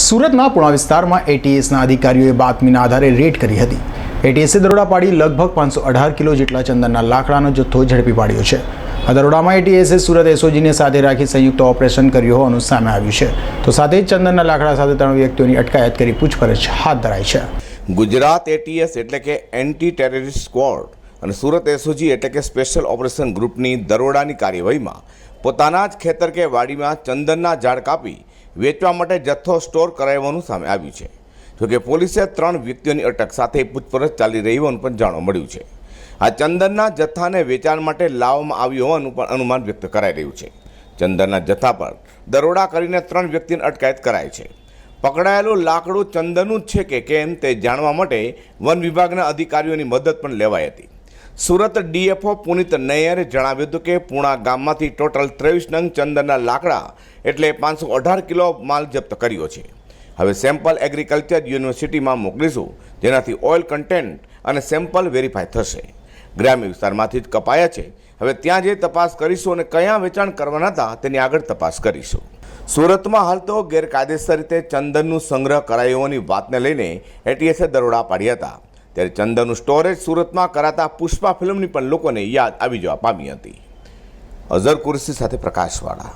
સુરતના પુણા વિસ્તારમાં એટીએસના અધિકારીઓએ બાતમીના આધારે રેડ કરી હતી. એટીએસે દરોડા પાડી લગભગ પાંચસો અઢાર કિલો જેટલા ચંદનના લાકડાનો જથ્થો ઝડપી પાડ્યો છે. આ દરોડામાં એટીએસે સુરત એસઓજીને સાથે રાખી સંયુક્ત ઓપરેશન કર્યું હોવાનું સામે આવ્યું છે. તો સાથે જ ચંદનના લાકડા સાથે ત્રણ વ્યક્તિઓની અટકાયત કરી પૂછપરછ હાથ ધરાઈ છે. ગુજરાત એટીએસ એટલે કે એન્ટી ટેરરિસ્ટ સ્ક્વોડ અને સુરત એસઓજી એટલે કે સ્પેશિયલ ઓપરેશન ગ્રુપની દરોડાની કાર્યવાહીમાં પોતાના જ ખેતર કે વાડીમાં ચંદનના ઝાડ કાપી વેચવા માટે જથ્થો સ્ટોર કરાવવાનું સામે આવ્યું છે. જોકે પોલીસે ત્રણ વ્યક્તિઓની અટક સાથે પૂછપરછ ચાલી રહી હોવાનું પણ જાણવા મળ્યું છે. આ ચંદનના જથ્થાને વેચાણ માટે લાવવામાં આવ્યું હોવાનું પણ અનુમાન વ્યક્ત કરાઈ રહ્યું છે. ચંદનના જથ્થા પર દરોડા કરીને ત્રણ વ્યક્તિની અટકાયત કરાઈ છે. પકડાયેલું લાકડું ચંદનનું જ છે કે કેમ તે જાણવા માટે વન વિભાગના અધિકારીઓની મદદ પણ લેવાઈ હતી. સુરત ડીએફઓ પુનિત નૈયરે જણાવ્યું હતું કે પૂણા ગામમાંથી ટોટલ ત્રેવીસ નંગ ચંદનના લાકડા એટલે પાંચસો અઢાર કિલો માલ જપ્ત કર્યો છે. હવે સેમ્પલ એગ્રીકલ્ચર યુનિવર્સિટીમાં મોકલીશું, જેનાથી ઓઇલ કન્ટેન્ટ અને સેમ્પલ વેરીફાઈ થશે. ગ્રામ્ય વિસ્તારમાંથી જ કપાયા છે. હવે ત્યાં જઈ તપાસ કરીશું અને કયા વેચાણ કરવાના હતા તેની આગળ તપાસ કરીશું. સુરતમાં હાલ તો ગેરકાયદેસર રીતે ચંદનનું સંગ્રહ કરાયો હોવાની વાતને લઈને એટીએસે દરોડા પાડ્યા હતા. ત્યારે ચંદનનું સ્ટોરેજ સુરતમાં કરાતા પુષ્પા ફિલ્મની પણ લોકોને યાદ આવી જવા પામી હતી. અઝર કુરશી સાથે પ્રકાશવાળા.